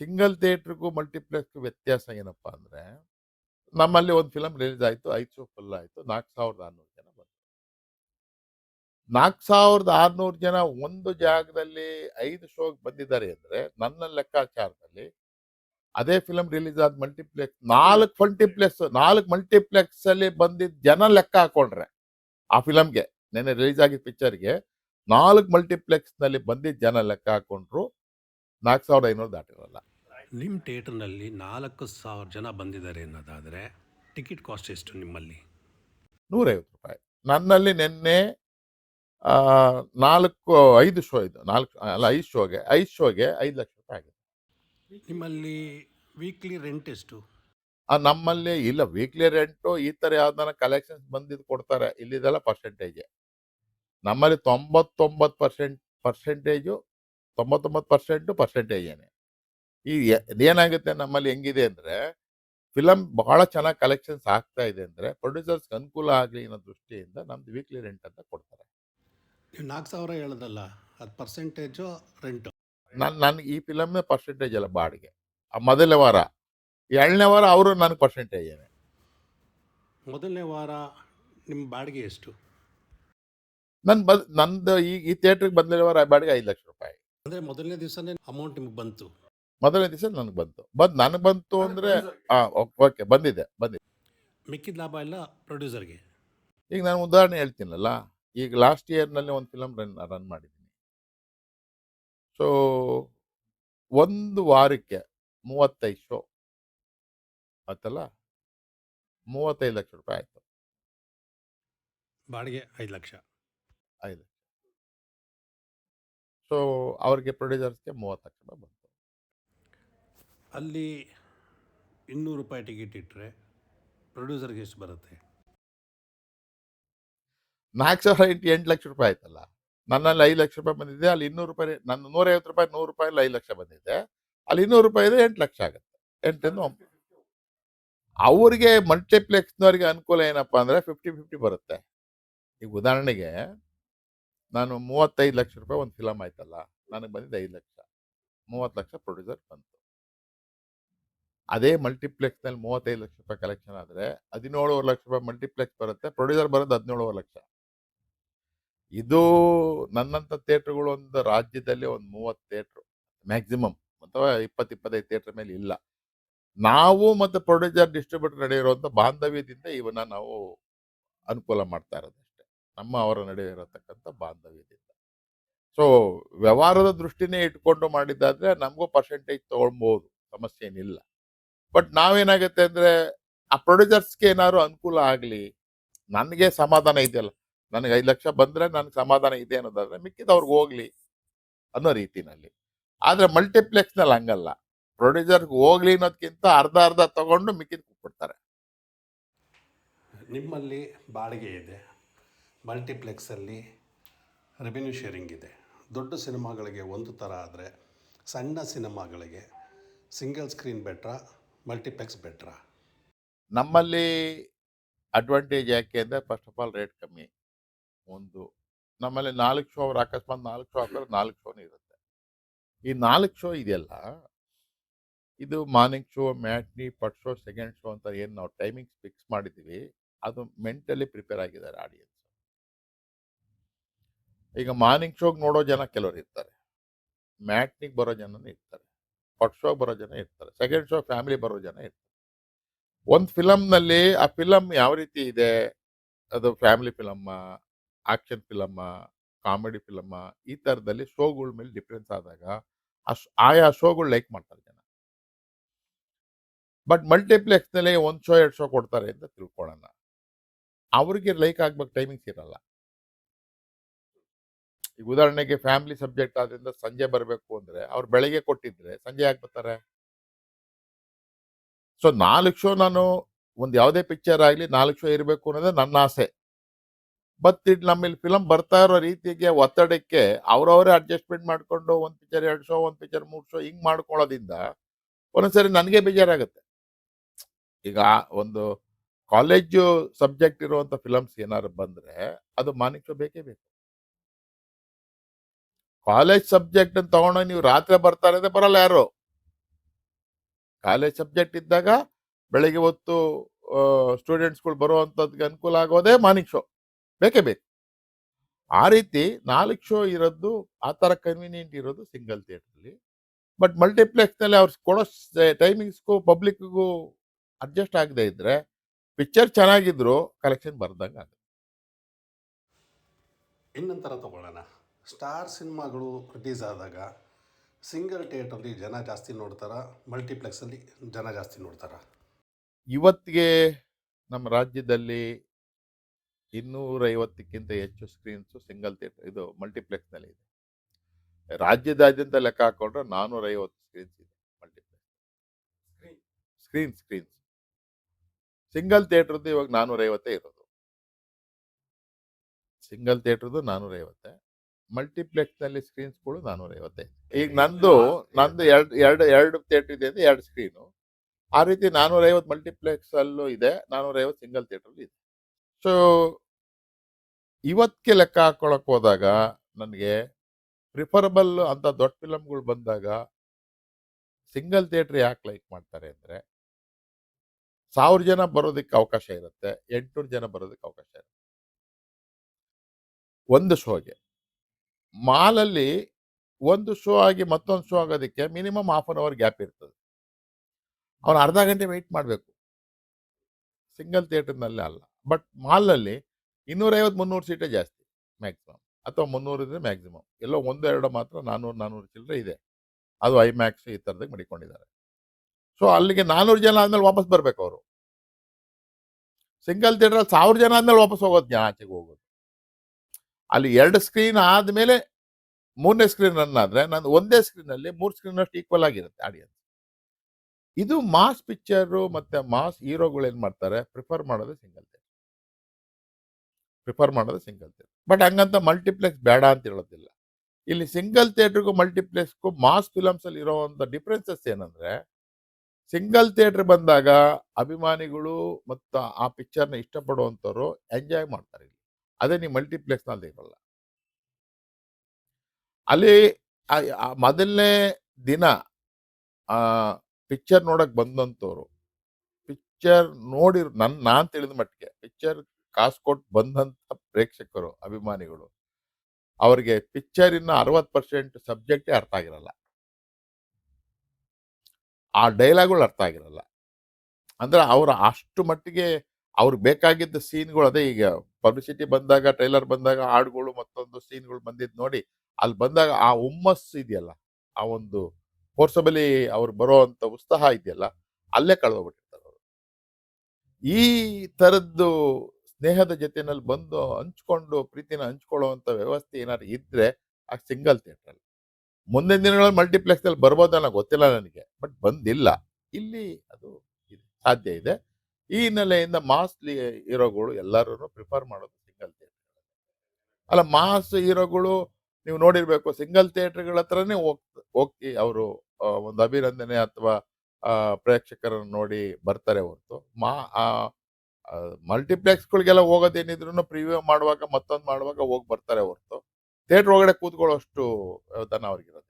Single ಥಿಯೇಟ್ರಿಗೂ ಮಲ್ಟಿಪ್ಲೆಕ್ಸ್‌ಗೂ ವ್ಯತ್ಯಾಸ ಏನಪ್ಪಾ ಅಂದ್ರೆ, ನಮ್ಮಲ್ಲಿ ಒಂದು ಫಿಲಂ ರಿಲೀಸ್ ಆಯ್ತು. ಐದು ಶೋ ಫುಲ್ ಆಯ್ತು. 4600 ಜನ ಬಂದ್ರು. 4600 ಜನ ಒಂದು ಜಾಗದಲ್ಲಿ ಐದು ಶೋಗೆ ಬಂದಿದ್ದಾರೆ ಅಂದ್ರೆ, ನನ್ನ ಲೆಕ್ಕಾಚಾರದಲ್ಲಿ ಅದೇ ಫಿಲಂ ರಿಲೀಸ್ ಆದ ಮಲ್ಟಿಪ್ಲೆಕ್ಸ್ ನಾಲ್ಕು ಮಲ್ಟಿಪ್ಲೆಕ್ಸ್ ನಾಲ್ಕು ಮಲ್ಟಿಪ್ಲೆಕ್ಸ್ ಅಲ್ಲಿ ಬಂದಿದ್ದ ಜನ ಲೆಕ್ಕ ಹಾಕೊಂಡ್ರೆ, ಆ ಫಿಲಂಗೆ ನೆನ್ನೆ ರಿಲೀಸ್ ಆಗಿದ್ದ ಪಿಕ್ಚರ್‌ಗೆ 4 ಮಲ್ಟಿಪ್ಲೆಕ್ಸ್‌ನಲ್ಲಿ ಬಂದಿದ್ದ ಜನ ಲೆಕ್ಕ ಹಾಕೊಂಡ್ರು 4500 ದಾಟಿರಲ್ಲ. ನಿಮ್ಮ ಥಿಯೇಟರ್‌ನಲ್ಲಿ 4000 ಜನ ಬಂದಿದ್ದಾರೆ ಅನ್ನೋದಾದರೆ ಟಿಕೆಟ್ ಕಾಸ್ಟ್ ಎಷ್ಟು ನಿಮ್ಮಲ್ಲಿ? ₹150 ನನ್ನಲ್ಲಿ ನಿನ್ನೆ 4 5 ಶೋ ಇದ್ದು. ನಾಲ್ಕು ಅಲ್ಲ ಐದು ಶೋಗೆ ಐದು ಶೋಗೆ ₹5,00,000 ಆಗಿದೆ. ನಿಮ್ಮಲ್ಲಿ ವೀಕ್ಲಿ ರೆಂಟ್ ಎಷ್ಟು? ಆ ನಮ್ಮಲ್ಲಿ ಇಲ್ಲ ವೀಕ್ಲಿ ರೆಂಟು ಈ ಥರ ಯಾವ್ದಾರ ಕಲೆಕ್ಷನ್ಸ್ ಬಂದಿದ್ದು ಕೊಡ್ತಾರೆ. ಇಲ್ಲಿದೆಲ್ಲ ಪರ್ಸೆಂಟೇಜೆ. ನಮ್ಮಲ್ಲಿ 99% ಪರ್ಸೆಂಟೇಜು 99% ಪರ್ಸೆಂಟೇಜೇನೆ. ಈ ಎ ಏನಾಗುತ್ತೆ ನಮ್ಮಲ್ಲಿ ಹೆಂಗಿದೆ ಅಂದರೆ ಫಿಲಮ್ ಬಹಳ ಚೆನ್ನಾಗಿ ಕಲೆಕ್ಷನ್ಸ್ ಆಗ್ತಾ ಇದೆ ಅಂದರೆ ಪ್ರೊಡ್ಯೂಸರ್ಸ್‌ಗೆ ಅನುಕೂಲ ಆಗಲಿ ಅನ್ನೋ ದೃಷ್ಟಿಯಿಂದ ನಮ್ದು ವೀಕ್ಲಿ ರೆಂಟ್ ಅಂತ ಕೊಡ್ತಾರೆ. ನೀವು 4000 ಹೇಳಿದ್ರಲ್ಲ, ಅದು ಪರ್ಸೆಂಟೇಜು ರೆಂಟು? ನಾನು ನನಗೆ ಈ ಫಿಲಂನೇ ಪರ್ಸೆಂಟೇಜ್ ಅಲ್ಲ ಬಾಡಿಗೆ. ಆ ಮೊದಲನೇ ವಾರ. ಎರಡನೇ ವಾರ ಅವರು ನನಗೆ ಪರ್ಸೆಂಟೇಜೇನೆ. ಮೊದಲನೇ ವಾರ ನಿಮ್ಮ ಬಾಡಿಗೆ ಎಷ್ಟು? ನನ್ನ ಬದ್ ನಂದು ಈ ಈ ಥಿಯೇಟರ್‌ಗೆ ಬಾಡಿಗೆ ವಾರ ಬಾಡಿಗೆ ₹5,00,000 ಅಂದ್ರೆ ಮೊದಲನೇ ದಿವಸನೇ ಅಮೌಂಟ್ ನಿಮ್ಗೆ ಬಂತು. ಮೊದಲನೇ ದಿವಸ ನನಗೆ ಬಂತು. ಬಂದು ನನಗೆ ಬಂತು ಅಂದ್ರೆ ಆ ಓಕೆ ಬಂದಿದೆ ಬಂದಿದೆ. ಮಿಕ್ಕಿದ ಲಾಭ ಎಲ್ಲ ಪ್ರೊಡ್ಯೂಸರ್‌ಗೆ. ಈಗ ನಾನು ಉದಾಹರಣೆ ಹೇಳ್ತೀನಲ್ಲ. ಈಗ ಲಾಸ್ಟ್ ಇಯರ್‌ನಲ್ಲಿ ಒಂದು ಫಿಲಮ್ ರನ್ ರನ್ ಮಾಡಿದ್ದೀನಿ. ಸೊ, ಒಂದು ವಾರಕ್ಕೆ 35 ಶೋ. ಆಯ್ತಲ್ಲ? ₹35,00,000 ಆಯ್ತು. ಬಾಡಿಗೆ 5,00,000. 5 ಸೊ, ಅವ್ರಿಗೆ ಪ್ರೊಡ್ಯೂಸರ್ಸ್‌ಗೆ ₹30,00,000 ಬಂತು. ಅಲ್ಲಿ ₹200 ಟಿಕೆಟ್ ಇಟ್ಟರೆ ಪ್ರೊಡ್ಯೂಸರ್‌ಗೆ ಎಷ್ಟು ಬರುತ್ತೆ? ಮ್ಯಾಕ್ಸರ್ ಐದು ಎಂಟು ಲಕ್ಷ ರೂಪಾಯಿ ಆಯ್ತಲ್ಲ. ನನ್ನಲ್ಲಿ ₹5,00,000 ಬಂದಿದೆ. ಅಲ್ಲಿ ₹200 ನನ್ನ ₹150 ₹100 ಅಲ್ಲಿ ₹5,00,000 ಬಂದಿದೆ. ಅಲ್ಲಿ ₹200 ಇದೆ ₹8,00,000 ಆಗುತ್ತೆ. 8 ಅವರಿಗೆ 9 ಅವ್ರಿಗೆ ಮಲ್ಟಿಪ್ಲೆಕ್ಸ್‌ನವರಿಗೆ ಅನುಕೂಲ ಏನಪ್ಪ ಅಂದರೆ ಫಿಫ್ಟಿ ಫಿಫ್ಟಿ ಬರುತ್ತೆ. ಈಗ ಉದಾಹರಣೆಗೆ ನಾನು ₹35,00,000 ಒಂದು ಫಿಲಮ್ ಆಯ್ತಲ್ಲ. ನನಗೆ ಬಂದಿದ್ದು ಐದು ಲಕ್ಷ ಮೂವತ್ತು ಲಕ್ಷ ಪ್ರೊಡ್ಯೂಸರ್ ಬಂತು. ಅದೇ ಮಲ್ಟಿಪ್ಲೆಕ್ಸ್‌ನಲ್ಲಿ ₹35,00,000 ಕಲೆಕ್ಷನ್ ಆದ್ರೆ ₹17,50,000 ಮಲ್ಟಿಪ್ಲೆಕ್ಸ್ ಬರುತ್ತೆ. ಪ್ರೊಡ್ಯೂಸರ್ ಬರೋದು ₹17,50,000 ಇದು ನನ್ನಂತ ಥಿಯೇಟರ್‌ಗಳು ಒಂದು ರಾಜ್ಯದಲ್ಲಿ ಒಂದು ಮೂವತ್ತು ಥಿಯೇಟ್ರು ಮ್ಯಾಕ್ಸಿಮಮ್ ಅಥವಾ 20, 25 ಥಿಯೇಟರ್ ಮೇಲೆ ಇಲ್ಲ. ನಾವು ಮತ್ತು ಪ್ರೊಡ್ಯೂಸರ್ ಡಿಸ್ಟ್ರಿಬ್ಯೂಟರ್ ನಡೆಯಿರುವಂಥ ಬಾಂಧವ್ಯದಿಂದ ಇವನ್ನ ನಾವು ಅನುಕೂಲ ಮಾಡ್ತಾ ಇರೋದಷ್ಟೇ. ನಮ್ಮ ಅವರ ನಡುವೆ ಇರತಕ್ಕಂಥ ಬಾಂಧವ್ಯದಿಂದ. ಸೊ, ವ್ಯವಹಾರದ ದೃಷ್ಟಿನೇ ಇಟ್ಕೊಂಡು ಮಾಡಿದ್ದಾದರೆ ನಮಗೂ ಪರ್ಸೆಂಟೇಜ್ ತೊಗೊಳ್ಬೋದು ಸಮಸ್ಯೆ ಏನಿಲ್ಲ. ಬಟ್ ನಾವೇನಾಗುತ್ತೆ ಅಂದ್ರೆ, ಆ ಪ್ರೊಡ್ಯೂಸರ್ಸ್‌ಗೆ ಏನಾದ್ರು ಅನುಕೂಲ ಆಗಲಿ ನನಗೆ ಸಮಾಧಾನ ಇದೆಯಲ್ಲ. ನನಗೆ 5,00,000 ಬಂದ್ರೆ ನನಗೆ ಸಮಾಧಾನ ಇದೆ ಅನ್ನೋದಾದ್ರೆ ಮಿಕ್ಕಿದ್ದು ಅವ್ರಿಗೆ ಹೋಗ್ಲಿ. ಅನ್ನೋ ರೀತಿನಲ್ಲಿ. ಆದ್ರೆ ಮಲ್ಟಿಪ್ಲೆಕ್ಸ್‌ನಲ್ಲಿ ಹಂಗಲ್ಲ. ಪ್ರೊಡ್ಯೂಸರ್‌ಗೆ ಹೋಗ್ಲಿ ಅನ್ನೋದಕ್ಕಿಂತ ಅರ್ಧ ಅರ್ಧ ತಗೊಂಡು ಮಿಕ್ಕಿದ್ದು ಕೊಟ್ಬಿಡ್ತಾರೆ. ನಿಮ್ಮಲ್ಲಿ ಬಾಡಿಗೆ ಇದೆ. ಮಲ್ಟಿಪ್ಲೆಕ್ಸಲ್ಲಿ ರೆವೆನ್ಯೂ ಶೇರಿಂಗ್ ಇದೆ. ದೊಡ್ಡ ಸಿನಿಮಾಗಳಿಗೆ ಒಂದು ಥರ ಆದರೆ, ಸಣ್ಣ ಸಿನಿಮಾಗಳಿಗೆ ಸಿಂಗಲ್ ಸ್ಕ್ರೀನ್ ಬೆಟ್ರಾ? ಮಲ್ಟಿಪ್ಲೆಕ್ಸ್ ಬೆಟ್ರಾ? ನಮ್ಮಲ್ಲಿ ಅಡ್ವಾಂಟೇಜ್ ಯಾಕೆ ಅಂದರೆ ಫಸ್ಟ್ ಆಫ್ ಆಲ್ ರೇಟ್ ಕಮ್ಮಿ. ಒಂದು ನಮ್ಮಲ್ಲಿ ನಾಲ್ಕು ಶೋ ಅವ್ರು ಅಕಸ್ಮಾತ್ ನಾಲ್ಕು ಶೋ ಹಾಕಿದ್ರೆ ನಾಲ್ಕು ಶೋನೇ ಇರುತ್ತೆ. ಈ ನಾಲ್ಕು ಶೋ ಇದೆಯಲ್ಲ, ಇದು morning show, matinee, first show, second show ಅಂತ ಏನು ನಾವು ಟೈಮಿಂಗ್ಸ್ ಫಿಕ್ಸ್ ಮಾಡಿದ್ದೀವಿ, ಅದು ಮೆಂಟಲಿ ಪ್ರಿಪೇರ್ ಆಗಿದ್ದಾರೆ ಆಡಿಯನ್ಸ್. ಈಗ ಮಾರ್ನಿಂಗ್ ಶೋಗೆ ನೋಡೋ ಜನ ಕೆಲವರು ಇರ್ತಾರೆ. ಮ್ಯಾಟ್ನಿಗೆ ಬರೋ ಜನನೂ ಇರ್ತಾರೆ. ಫಸ್ಟ್ ಶೋ ಬರೋ ಜನ ಇರ್ತಾರೆ. ಸೆಕೆಂಡ್ ಶೋ ಫ್ಯಾಮಿಲಿ ಬರೋ ಜನ ಇರ್ತಾರೆ. ಒಂದು ಫಿಲಂನಲ್ಲಿ ಆ ಫಿಲಮ್ ಯಾವ ರೀತಿ ಇದೆ? ಅದು ಫ್ಯಾಮಿಲಿ ಫಿಲಮ್ಮಾ? ಆಕ್ಷನ್ ಫಿಲಮ್ಮಾ? ಕಾಮಿಡಿ ಫಿಲಮ್ಮ ಈ ತರದಲ್ಲಿ ಶೋಗಳ ಮೇಲೆ ಡಿಫ್ರೆನ್ಸ್ ಆದಾಗ, ಅಶ್ ಆಯಾ ಶೋಗಳು ಲೈಕ್ ಮಾಡ್ತಾರೆ ಜನ. ಬಟ್ ಮಲ್ಟಿಪ್ಲೆಕ್ಸ್‌ನಲ್ಲಿ ಒಂದು ಶೋ ಎರಡು ಶೋ ಕೊಡ್ತಾರೆ ಅಂತ ತಿಳ್ಕೊಳ್ಳೋಣ. ಅವ್ರಿಗೆ ಲೈಕ್ ಆಗ್ಬೇಕು ಟೈಮಿಂಗ್ಸ್ ಇರಲ್ಲ. ಈಗ ಉದಾಹರಣೆಗೆ ಫ್ಯಾಮಿಲಿ ಸಬ್ಜೆಕ್ಟ್ ಆದ್ರಿಂದ ಸಂಜೆ ಬರಬೇಕು ಅಂದ್ರೆ, ಅವ್ರು ಬೆಳಗ್ಗೆ ಕೊಟ್ಟಿದ್ರೆ ಸಂಜೆ ಯಾಕೆ ಬರ್ತಾರೆ? ಸೊ, ನಾಲ್ಕು ಶೋ ನಾನು ಒಂದು ಯಾವುದೇ ಪಿಕ್ಚರ್ ಆಗ್ಲಿ ನಾಲ್ಕು ಶೋ ಇರಬೇಕು ಅನ್ನೋದೇ ನನ್ನ ಆಸೆ. ಬಟ್ ಇದು ನಮ್ಮಲ್ಲಿ ಫಿಲಂ ಬರ್ತಾ ಇರೋ ರೀತಿಗೆ ಒತ್ತಡಕ್ಕೆ ಅವ್ರವರೇ ಅಡ್ಜಸ್ಟ್‌ಮೆಂಟ್ ಮಾಡ್ಕೊಂಡು ಒಂದು ಪಿಕ್ಚರ್ 2 ಶೋ, ಒಂದು ಪಿಕ್ಚರ್ 3 ಶೋ ಹಿಂಗ್ ಮಾಡ್ಕೊಳ್ಳೋದ್ರಿಂದ ಒಂದೊಂದ್ಸರಿ ನನಗೆ ಬೇಜಾರಾಗುತ್ತೆ. ಈಗ ಒಂದು ಕಾಲೇಜು ಸಬ್ಜೆಕ್ಟ್ ಇರುವಂತ ಫಿಲಮ್ಸ್ ಏನಾದ್ರು ಬಂದ್ರೆ, ಅದು ಮಾನಿಕ್ ಶೋ ಬೇಕೇ ಬೇಕು. ಕಾಲೇಜ್ ಸಬ್ಜೆಕ್ಟ್ ಅಂತ ತಗೊಂಡೋಗಿ ನೀವು ರಾತ್ರಿ ಬರ್ತಾರೆ ಅಂದ್ರೆ ಬರಲ್ಲ ಯಾರು. ಕಾಲೇಜ್ ಸಬ್ಜೆಕ್ಟ್ ಇದ್ದಾಗ ಬೆಳಗ್ಗೆ ಹೊತ್ತು ಸ್ಟೂಡೆಂಟ್ಸ್ಗಳು ಬರುವಂಥದ್ಗೆ ಅನುಕೂಲ ಆಗೋದೇ ಮಾರ್ನಿಂಗ್ ಶೋ ಬೇಕೇ ಬೇಕು. ಆ ರೀತಿ ನಾಲ್ಕು ಶೋ ಇರೋದು, ಆ ಥರ ಕನ್ವೀನಿಯಂಟ್ ಇರೋದು ಸಿಂಗಲ್ ಥಿಯೇಟ್ರಲ್ಲಿ ಬಟ್ ಮಲ್ಟಿಪ್ಲೆಕ್ಸ್ನಲ್ಲಿ ಅವ್ರು ಕೊಡೋ ಟೈಮಿಂಗ್ಸ್ಗೂ ಪಬ್ಲಿಕ್ಗೂ ಅಡ್ಜಸ್ಟ್ ಆಗದೆ ಇದ್ರೆ ಪಿಕ್ಚರ್ ಚೆನ್ನಾಗಿದ್ರು ಕಲೆಕ್ಷನ್ ಬರ್ದಂಗೆ ಆಗುತ್ತೆ. ಇನ್ನೊಂಥರ ತಗೊಳ್ಳೋಣ. ಸ್ಟಾರ್ ಸಿನಿಮಾಗಳು ರಿಲೀಸ್ ಆದಾಗ ಸಿಂಗಲ್ ಥಿಯೇಟ್ರಲ್ಲಿ ಜನ ಜಾಸ್ತಿ ನೋಡ್ತಾರ, ಮಲ್ಟಿಪ್ಲೆಕ್ಸಲ್ಲಿ ಜನ ಜಾಸ್ತಿ ನೋಡ್ತಾರ? ಇವತ್ತಿಗೆ ನಮ್ಮ ರಾಜ್ಯದಲ್ಲಿ ಇನ್ನೂರೈವತ್ತಕ್ಕಿಂತ ಹೆಚ್ಚು ಸ್ಕ್ರೀನ್ಸು ಸಿಂಗಲ್ ಥಿಯೇಟರ್ ಇದು ಮಲ್ಟಿಪ್ಲೆಕ್ಸ್ನಲ್ಲಿ ಇದೆ. ರಾಜ್ಯದಾದ್ಯಂತ ಲೆಕ್ಕ ಹಾಕೊಂಡ್ರೆ ನಾನ್ನೂರೈವತ್ತು ಸ್ಕ್ರೀನ್ಸ್ ಇದೆ ಮಲ್ಟಿಪ್ಲೆಕ್ಸ್ ಸ್ಕ್ರೀನ್ ಸ್ಕ್ರೀನ್ಸ್ ಸಿಂಗಲ್ ಥಿಯೇಟ್ರದ್ದು ಇವಾಗ ನಾನ್ನೂರೈವತ್ತೇ ಇರೋದು. ಸಿಂಗಲ್ ಥಿಯೇಟ್ರದ್ದು ನಾನ್ನೂರೈವತ್ತೆ ಮಲ್ಟಿಪ್ಲೆಕ್ಸ್ನಲ್ಲಿ ಸ್ಕ್ರೀನ್ಸ್ಗಳು ನಾನ್ನೂರೈವತ್ತೇ ಈಗ ನಂದು ನಂದು ಎರಡು ಎರಡು ಎರಡು ಥಿಯೇಟರ್ ಇದೆ ಅಂದ್ರೆ ಎರಡು ಸ್ಕ್ರೀನು ಆ ರೀತಿ ನಾನ್ನೂರೈವತ್ತು ಮಲ್ಟಿಪ್ಲೆಕ್ಸ್ ಅಲ್ಲೂ ಇದೆ ನಾನ್ನೂರೈವತ್ತು ಸಿಂಗಲ್ ಥಿಯೇಟರ್ ಇದೆ. ಸೊ ಇವತ್ತಿಗೆ ಲೆಕ್ಕ ಹಾಕೊಳಕ್ ಹೋದಾಗ ನನಗೆ ಪ್ರಿಫರಬಲ್ ಅಂತ ದೊಡ್ಡ ಫಿಲಮ್ಗಳು ಬಂದಾಗ ಸಿಂಗಲ್ ಥಿಯೇಟರ್ ಯಾಕೆ ಲೈಕ್ ಮಾಡ್ತಾರೆ ಅಂದ್ರೆ ಸಾವಿರ ಜನ ಬರೋದಕ್ಕೆ ಅವಕಾಶ ಇರುತ್ತೆ ಎಂಟುನೂರು ಜನ ಬರೋದಕ್ಕೆ ಅವಕಾಶ ಇರುತ್ತೆ. ಒಂದು ಶೋಗೆ ಮಾಲಲ್ಲಿ ಒಂದು ಶೋ ಆಗಿ ಮತ್ತೊಂದು ಶೋ ಆಗೋದಕ್ಕೆ minimum half an hour gap ಇರ್ತದೆ. ಅವನು ಅರ್ಧ ಗಂಟೆ ವೆಯ್ಟ್ ಮಾಡಬೇಕು. ಸಿಂಗಲ್ ಥಿಯೇಟರ್ನಲ್ಲೇ ಅಲ್ಲ. ಬಟ್ ಮಾಲಲ್ಲಿ ಇನ್ನೂರೈವತ್ತು ಮುನ್ನೂರು ಸೀಟೇ ಜಾಸ್ತಿ ಮ್ಯಾಕ್ಸಿಮಮ್ ಅಥವಾ ಮುನ್ನೂರು ಇದ್ರೆ ಮ್ಯಾಕ್ಸಿಮಮ್ ಎಲ್ಲೋ ಒಂದು ಎರಡು ಮಾತ್ರ ನಾನ್ನೂರು ನಾನ್ನೂರು ಚಿಲ್ಲರೆ ಇದೆ. ಅದು ಐ ಮ್ಯಾಕ್ಸ್ ಈ ಥರದಾಗ ಮಡಿಕೊಂಡಿದ್ದಾರೆ. ಸೊ ಅಲ್ಲಿಗೆ ನಾನ್ನೂರು ಜನ ಆದ್ಮೇಲೆ ವಾಪಸ್ ಬರ್ಬೇಕು ಅವರು. ಸಿಂಗಲ್ ಥಿಯೇಟರ್ ಸಾವಿರ ಜನ ಆದ್ಮೇಲೆ ವಾಪಸ್ ಹೋಗೋದು ಜನ ಆಚೆಗೆ ಹೋಗೋದು. ಅಲ್ಲಿ ಎರಡು ಸ್ಕ್ರೀನ್ ಆದಮೇಲೆ ಮೂರನೇ ಸ್ಕ್ರೀನ್ ರನ್ ಆದರೆ ನಾನು ಒಂದೇ ಸ್ಕ್ರೀನ್ ಅಲ್ಲಿ ಮೂರು ಸ್ಕ್ರೀನ್ ಅಷ್ಟು ಈಕ್ವಲ್ ಆಗಿರುತ್ತೆ ಆಡಿಯನ್ಸ್ ಇದು ಮಾಸ್ ಪಿಕ್ಚರು ಮತ್ತೆ ಮಾಸ್ ಹೀರೋಗಳು ಏನು ಮಾಡ್ತಾರೆ? ಪ್ರಿಫರ್ ಮಾಡೋದು ಸಿಂಗಲ್ ಥಿಯೇಟರ್ ಪ್ರಿಫರ್ ಮಾಡೋದು ಸಿಂಗಲ್ ಥಿಯೇಟರ್ ಬಟ್ ಹಂಗಂತ ಮಲ್ಟಿಪ್ಲೆಕ್ಸ್ ಬೇಡ ಅಂತ ಹೇಳೋದಿಲ್ಲ. ಇಲ್ಲಿ ಸಿಂಗಲ್ ಥಿಯೇಟರ್ಗೂ ಮಲ್ಟಿಪ್ಲೆಕ್ಸ್ಗೂ ಮಾಸ್ ಫಿಲಮ್ಸಲ್ಲಿ ಇರೋವಂಥ ಡಿಫ್ರೆನ್ಸಸ್ ಏನಂದ್ರೆ ಸಿಂಗಲ್ ಥಿಯೇಟರ್ ಬಂದಾಗ ಅಭಿಮಾನಿಗಳು ಮತ್ತು ಆ ಪಿಕ್ಚರ್ನ ಇಷ್ಟಪಡುವಂಥವ್ರು ಎಂಜಾಯ್ ಮಾಡ್ತಾರೆ ಅದೇ ನೀವು ಮಲ್ಟಿಪ್ಲೆಕ್ಸ್ನಲ್ಲಿ ಇರಲ್ಲ. ಅಲ್ಲಿ ಮೊದಲನೇ ದಿನ ಪಿಕ್ಚರ್ ನೋಡಕ್ ಬಂದಂಥವ್ರು ಪಿಕ್ಚರ್ ನೋಡಿ ನನ್ನ ನಾನ್ ತಿಳಿದ ಮಟ್ಟಿಗೆ ಪಿಕ್ಚರ್ ಕಾಸು ಕೊಟ್ಟು ಬಂದಂತ ಪ್ರೇಕ್ಷಕರು, ಅಭಿಮಾನಿಗಳು, ಅವ್ರಿಗೆ ಇನ್ನ ಅರವತ್ತು ಪರ್ಸೆಂಟ್ ಸಬ್ಜೆಕ್ಟೇ ಅರ್ಥ ಆಗಿರಲ್ಲ. ಆ ಡೈಲಾಗ್ಗಳು ಅರ್ಥ ಆಗಿರಲ್ಲ. ಅಂದ್ರೆ ಅವ್ರ ಅಷ್ಟು ಮಟ್ಟಿಗೆ ಅವ್ರಿಗೆ ಬೇಕಾಗಿದ್ದ ಸೀನ್ಗಳು ಅದೇ ಈಗ ಪಬ್ಲಿಸಿಟಿ ಬಂದಾಗ, ಟ್ರೈಲರ್ ಬಂದಾಗ, ಹಾಡುಗಳು ಮತ್ತೊಂದು ಸೀನ್ಗಳು ಬಂದಿದ್ದು ನೋಡಿ ಅಲ್ಲಿ ಬಂದಾಗ ಆ ಹುಮ್ಮಸ್ಸು ಇದೆಯಲ್ಲ, ಆ ಒಂದು ಫೋರ್ಸಬಲಿ ಅವ್ರು ಬರೋ ಅಂತ ಉತ್ಸಾಹ ಇದೆಯಲ್ಲ, ಅಲ್ಲೇ ಕಳೆದೋಗ್ಬಿಟ್ಟಿರ್ತಾರೆ ಅವರು. ಈ ತರದ್ದು ಸ್ನೇಹದ ಜೊತೆನಲ್ಲಿ ಬಂದು ಹಂಚ್ಕೊಂಡು, ಪ್ರೀತಿನ ಹಂಚ್ಕೊಳ್ಳುವಂತ ವ್ಯವಸ್ಥೆ ಏನಾದ್ರು ಇದ್ರೆ ಆ ಸಿಂಗಲ್ ಥಿಯೇಟರ್ ಮುಂದಿನ ದಿನಗಳಲ್ಲಿ ಮಲ್ಟಿಪ್ಲೆಕ್ಸ್ ಅಲ್ಲಿ ಬರ್ಬೋದು ಅನ್ನೋ ಗೊತ್ತಿಲ್ಲ ನನಗೆ, ಬಟ್ ಬಂದಿಲ್ಲ. ಇಲ್ಲಿ ಅದು ಸಾಧ್ಯ ಇದೆ. ಈ ಹಿನ್ನೆಲೆಯಿಂದ ಮಾಸ್ ಹೀರೋಗಳು ಎಲ್ಲರೂ ಪ್ರಿಫರ್ ಮಾಡೋದು ಸಿಂಗಲ್ ಥಿಯೇಟರ್. ಅಲ್ಲ, ಮಾಸ್ ಹೀರೋಗಳು ನೀವು ನೋಡಿರ್ಬೇಕು, ಸಿಂಗಲ್ ಥಿಯೇಟರ್ಗಳ ಹತ್ರನೇ ಹೋಗ್ ಹೋಗಿ ಅವರು ಒಂದು ಅಭಿನಂದನೆ ಅಥವಾ ಪ್ರೇಕ್ಷಕರನ್ನು ನೋಡಿ ಬರ್ತಾರೆ ಹೊರತು. ಮಾ ಮಲ್ಟಿಪ್ಲೆಕ್ಸ್ಗಳಿಗೆಲ್ಲ ಹೋಗೋದೇನಿದ್ರು ಪ್ರಿವ್ಯೂ ಮಾಡುವಾಗ ಮತ್ತೊಂದು ಮಾಡುವಾಗ ಹೋಗಿ ಬರ್ತಾರೆ ಹೊರತು. ಥಿಯೇಟರ್ ಒಳಗಡೆ ಕೂತ್ಕೊಳ್ಳೋಷ್ಟು ದನ ಅವ್ರಿಗಿರೋದು.